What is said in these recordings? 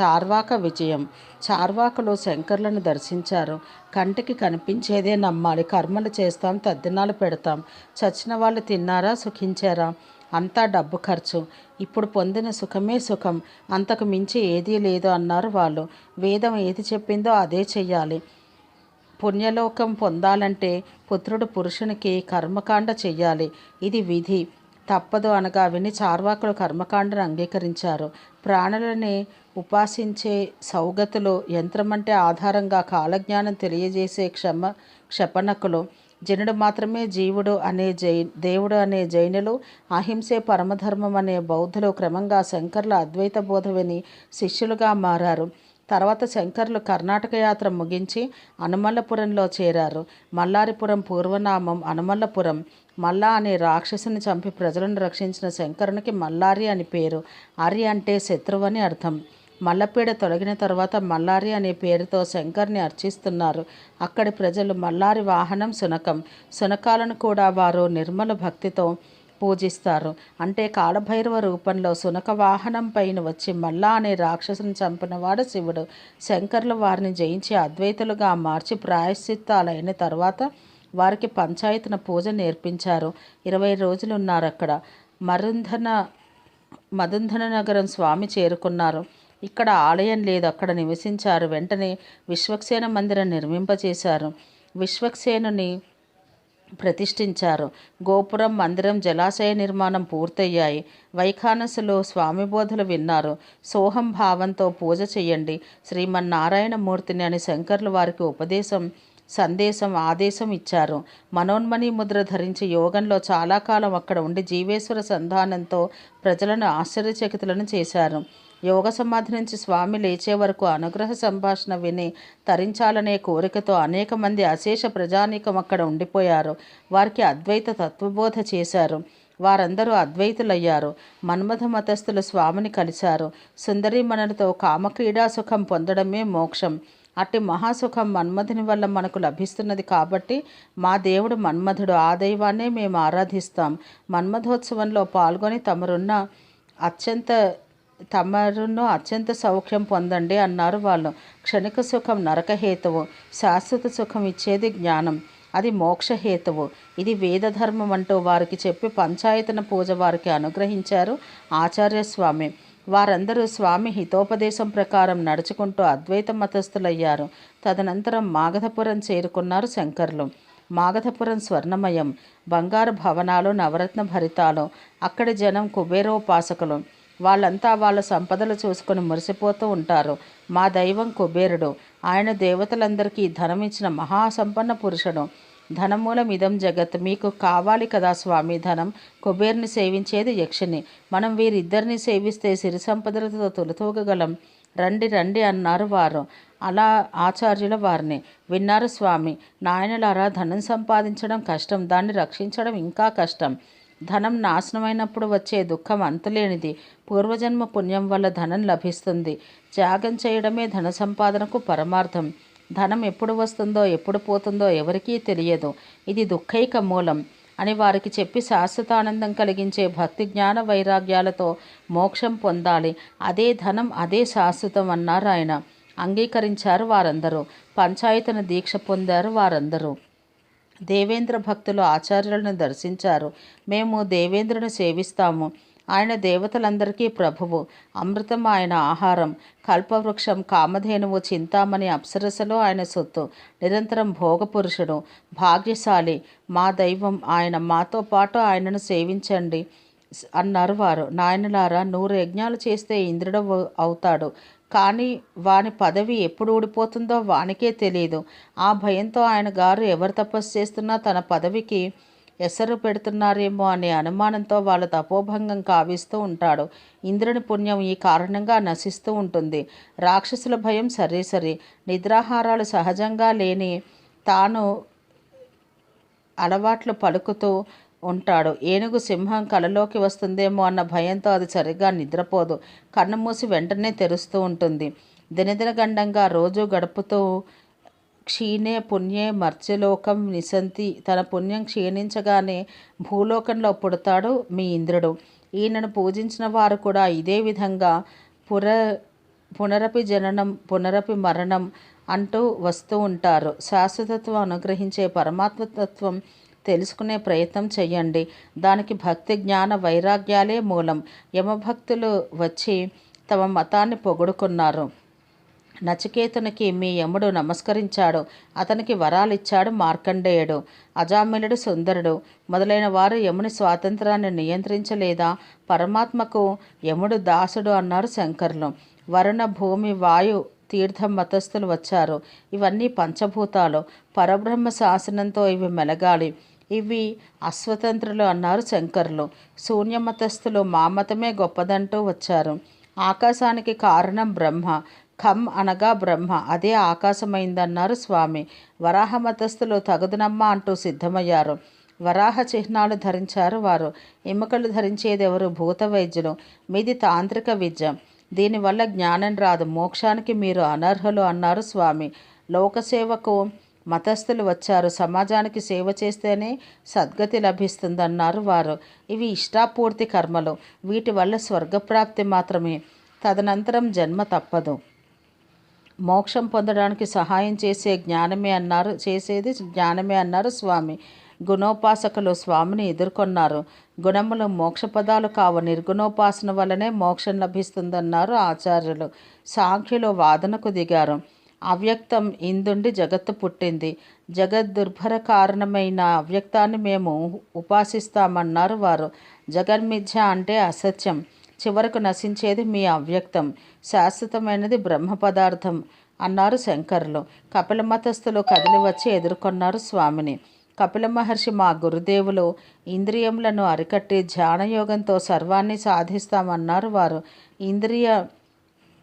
చార్వాక విజయం. చార్వాకలో శంకర్లను దర్శించారు. కంటికి కనిపించేదే నమ్మాలి. కర్మలు చేస్తాం తద్దినాలు పెడతాం. చచ్చిన వాళ్ళు తిన్నారా సుఖించారా? అంతా డబ్బు ఖర్చు. ఇప్పుడు పొందిన సుఖమే సుఖం. అంతకు మించి ఏదీ లేదు అన్నారు వాళ్ళు. వేదం ఏది చెప్పిందో అదే చెయ్యాలి. పుణ్యలోకం పొందాలంటే పుత్రుడు పురుషునికి కర్మకాండ చెయ్యాలి. ఇది విధి. తప్పదు అనగా విని చార్వాకులు కర్మకాండను అంగీకరించారు. ప్రాణులని ఉపాసించే సౌగతులు యంత్రమంటే ఆధారంగా కాలజ్ఞానం తెలియజేసే క్షమ క్షపణకులు. జనుడు మాత్రమే జీవుడు అనే జై దేవుడు అనే జైనులు అహింసే పరమధర్మం అనే బౌద్ధులు క్రమంగా శంకర్ల అద్వైత బోధ విని శిష్యులుగా మారారు. తర్వాత శంకర్లు కర్ణాటక యాత్ర ముగించి అనుమల్లపురంలో చేరారు. మల్లారిపురం పూర్వనామం అనుమల్లపురం. మల్లా అనే రాక్షసుని చంపి ప్రజలను రక్షించిన శంకరునికి మల్లారి అని పేరు. అరి అంటే శత్రువు అని అర్థం. మల్లపీడ తొలగిన తర్వాత మల్లారి అనే పేరుతో శంకర్ని అర్చిస్తున్నారు. అక్కడి ప్రజలు మల్లారి వాహనం శునకం. శునకాలను కూడా వారు నిర్మల భక్తితో పూజిస్తారు. అంటే కాలభైరవ రూపంలో సునక వాహనం పైన వచ్చి మల్లా అనే రాక్షసుని చంపినవాడు శివుడు. శంకర్లు వారిని జయించి అద్వైతులుగా మార్చి ప్రాయశ్చిత్తాలైన తర్వాత వారికి పంచాయతన పూజ నేర్పించారు. ఇరవై రోజులు ఉన్నారు అక్కడ. మరుంధన మదంధన నగరం స్వామి చేరుకున్నారు. ఇక్కడ ఆలయం లేదు. అక్కడ నివసించారు. వెంటనే విశ్వక్సేన మందిరం నిర్మింపచేశారు. విశ్వక్సేనుని ప్రతిష్ఠించారు. గోపురం మందిరం జలాశయ నిర్మాణం పూర్తయ్యాయి. వైఖానసులో స్వామి బోధలు విన్నారు. సోహం భావంతో పూజ చేయండి. శ్రీమన్నారాయణమూర్తిని అని శంకర్లు వారికి ఉపదేశం సందేశం ఆదేశం ఇచ్చారు. మనోన్మణి ముద్ర ధరించి యోగంలో చాలా కాలం అక్కడ ఉండి జీవేశ్వర సంధానంతో ప్రజలను ఆశ్చర్యచకితులను చేశారు. యోగ సమాధి నుంచి స్వామి లేచే వరకు అనుగ్రహ సంభాషణ విని తరించాలనే కోరికతో అనేక మంది అశేష ప్రజానీకం అక్కడ ఉండిపోయారు. వారికి అద్వైత తత్వబోధ చేశారు. వారందరూ అద్వైతులయ్యారు. మన్మథ మతస్థులు స్వామిని కలిశారు. సుందరీమణులతో కామక్రీడా సుఖం పొందడమే మోక్షం. అట్టి మహాసుఖం మన్మధుని వల్ల మనకు లభిస్తున్నది కాబట్టి మా దేవుడు మన్మధుడు ఆ దైవాన్నే మేము ఆరాధిస్తాం. మన్మథోత్సవంలో పాల్గొని తమరున్న అత్యంత తమరును అత్యంత సౌఖ్యం పొందండి అన్నారు వాళ్ళు. క్షణిక సుఖం నరకహేతువు శాశ్వత సుఖం ఇచ్చేది జ్ఞానం. అది మోక్షహేతువు. ఇది వేదధర్మం అంటూ వారికి చెప్పి పంచాయతన పూజ వారికి అనుగ్రహించారు ఆచార్యస్వామి. వారందరూ స్వామి హితోపదేశం ప్రకారం నడుచుకుంటూ అద్వైత మతస్థులయ్యారు. తదనంతరం మాగధపురం చేరుకున్నారు శంకర్లు. మాగధపురం స్వర్ణమయం బంగారు భవనాలు నవరత్న భరితాలు అక్కడి జనం కుబేరోపాసకులు. వాళ్ళంతా వాళ్ళ సంపదలు చూసుకొని మురిసిపోతూ ఉంటారు. మా దైవం కుబేరుడు. ఆయన దేవతలందరికీ ధనం ఇచ్చిన మహాసంపన్న పురుషుడు. ధనమూలం ఇదం జగత్. మీకు కావాలి కదా స్వామి ధనం. కుబేర్ని సేవించేది యక్షిని. మనం వీరిద్దరిని సేవిస్తే సిరి సంపదలతో తొలితూగగలం. రండి రండి అన్నారు వారు. అలా ఆచార్యుల వారిని. విన్నారు స్వామి. నాయనలారా ధనం సంపాదించడం కష్టం. దాన్ని రక్షించడం ఇంకా కష్టం. ధనం నాశనమైనప్పుడు వచ్చే దుఃఖం అంతులేనిది. పూర్వజన్మ పుణ్యం వల్ల ధనం లభిస్తుంది. త్యాగం చేయడమే ధన సంపాదనకు పరమార్థం. ధనం ఎప్పుడు వస్తుందో ఎప్పుడు పోతుందో ఎవరికీ తెలియదు. ఇది దుఃఖైక మూలం. అని వారికి చెప్పి శాశ్వతానందం కలిగించే భక్తి జ్ఞాన వైరాగ్యాలతో మోక్షం పొందాలి. అదే ధనం అదే శాశ్వతం అన్నారు ఆయన. అంగీకరించారు వారందరూ. పంచాయతన దీక్ష పొందారు వారందరూ. దేవేంద్ర భక్తులు ఆచార్యులను దర్శించారు. మేము దేవేంద్రుని సేవిస్తాము. ఆయన దేవతలందరికీ ప్రభువు. అమృతం ఆయన ఆహారం. కల్పవృక్షం కామధేనువు చింతామణి అప్సరసలో ఆయన సొత్తు. నిరంతరం భోగపురుషుడు. భాగ్యశాలి. మా దైవం ఆయన మాతో పాటు ఆయనను సేవించండి అన్నారు వారు. నాయనలారా నూరు యజ్ఞాలు చేస్తే ఇంద్రుడు అవుతాడు. కానీ వాని పదవి ఎప్పుడు ఊడిపోతుందో వానికే తెలియదు ఆ భయంతో ఆయన గారు ఎవరు తపస్సు చేస్తున్నా తన పదవికి ఎసరు పెడుతున్నారేమో అనే అనుమానంతో వాళ్ళ తపోభంగం కావిస్తూ ఉంటాడు. ఇంద్రుని పుణ్యం ఈ కారణంగా నశిస్తూ ఉంటుంది. రాక్షసుల భయం సరే సరే. నిద్రాహారాలు సహజంగా లేని తాను అలవాట్లు పలుకుతూ ఉంటాడు. ఏనుగు సింహం కలలోకి వస్తుందేమో అన్న భయంతో అది సరిగ్గా నిద్రపోదు. కన్ను మూసి వెంటనే తెరుస్తూ ఉంటుంది. దినదినగండంగా రోజు గడుపుతూ క్షీణే పుణ్యే మర్త్యలోకం నిసంతి తన పుణ్యం క్షీణించగానే భూలోకంలో పుడతాడు మీ ఇంద్రుడు. ఈయనను పూజించిన వారు కూడా ఇదే విధంగా పుర పునరపి జననం పునరపి మరణం అంటూ వస్తూ ఉంటారు. శాశ్వతత్వం అనుగ్రహించే పరమాత్మతత్వం తెలుసుకునే ప్రయత్నం చేయండి దానికి భక్తి జ్ఞాన వైరాగ్యాలే మూలం. యమభక్తులు వచ్చి తమ మతాన్ని పొగుడుకున్నారు. నచికేతునికి మీ యముడు నమస్కరించాడు. అతనికి వరాలిచ్చాడు మార్కండేయుడు. అజామిలుడు సుందరుడు. మొదలైన వారు యముని స్వాతంత్రాన్ని నియంత్రించలేదా? పరమాత్మకు యముడు దాసుడు అన్నారు శంకర్లు. వరుణ భూమి వాయు తీర్థం మతస్థులు వచ్చారు. ఇవన్నీ పంచభూతాలు. పరబ్రహ్మ శాసనంతో ఇవి మెలగాలి. ఇవి అస్వతంత్రులు అన్నారు శంకర్లు. శూన్యమతస్థులు మా మతమే గొప్పదంటూ వచ్చారు. ఆకాశానికి కారణం బ్రహ్మ. ఖమ్ అనగా బ్రహ్మ. అదే ఆకాశమైందన్నారు స్వామి. వరాహ మతస్థులు తగుదనమ్మ అంటూ సిద్ధమయ్యారు. వరాహ చిహ్నాలు ధరించారు వారు. ఎముకలు ధరించేది ఎవరు భూత వైద్యులు. మీది తాంత్రిక విద్య. దీనివల్ల జ్ఞానం రాదు. మోక్షానికి మీరు అనర్హులు అన్నారు స్వామి. లోకసేవకు మతస్థులు వచ్చారు. సమాజానికి సేవ చేస్తేనే సద్గతి లభిస్తుందన్నారు వారు. ఇవి ఇష్టాపూర్తి కర్మలు. వీటి వల్ల స్వర్గప్రాప్తి మాత్రమే. తదనంతరం జన్మ తప్పదు. మోక్షం పొందడానికి సహాయం చేసే జ్ఞానమే అన్నారు. చేసేది జ్ఞానమే అన్నారు స్వామి. గుణోపాసకులు స్వామిని ఎదుర్కొన్నారు. గుణములు మోక్ష పదాలు కావు. నిర్గుణోపాసన వల్లనే మోక్షం లభిస్తుందన్నారు ఆచార్యులు. సాంఖ్యులు వాదనకు దిగారు. అవ్యక్తం ఇందుండి జగత్తు పుట్టింది. జగత్ దుర్భర కారణమైన అవ్యక్తాన్ని మేము ఉపాసిస్తామన్నారు వారు. జగన్మిథ్య అంటే అసత్యం. చివరకు నశించేది మీ అవ్యక్తం. శాశ్వతమైనది బ్రహ్మ పదార్థం అన్నారు శంకరులు. కపిల మతస్థులు కదిలి వచ్చి ఎదుర్కొన్నారు స్వామిని. కపిల మహర్షి మా గురుదేవులు ఇంద్రియములను అరికట్టి ధ్యానయోగంతో సర్వాన్ని సాధిస్తామన్నారు వారు. ఇంద్రియ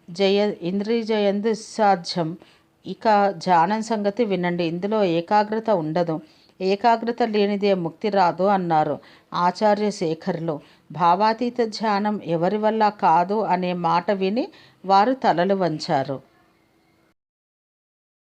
జయ ఇంద్రియ జయందు సాధ్యం. ఇక ధ్యానం సంగతి వినండి. ఇందులో ఏకాగ్రత ఉండదు. ఏకాగ్రత లేనిదే ముక్తి రాదు అన్నారు ఆచార్య శేఖర్లు. భావాతీత ధ్యానం ఎవరి వల్ల కాదు అనే మాట విని వారు తలలు వంచారు.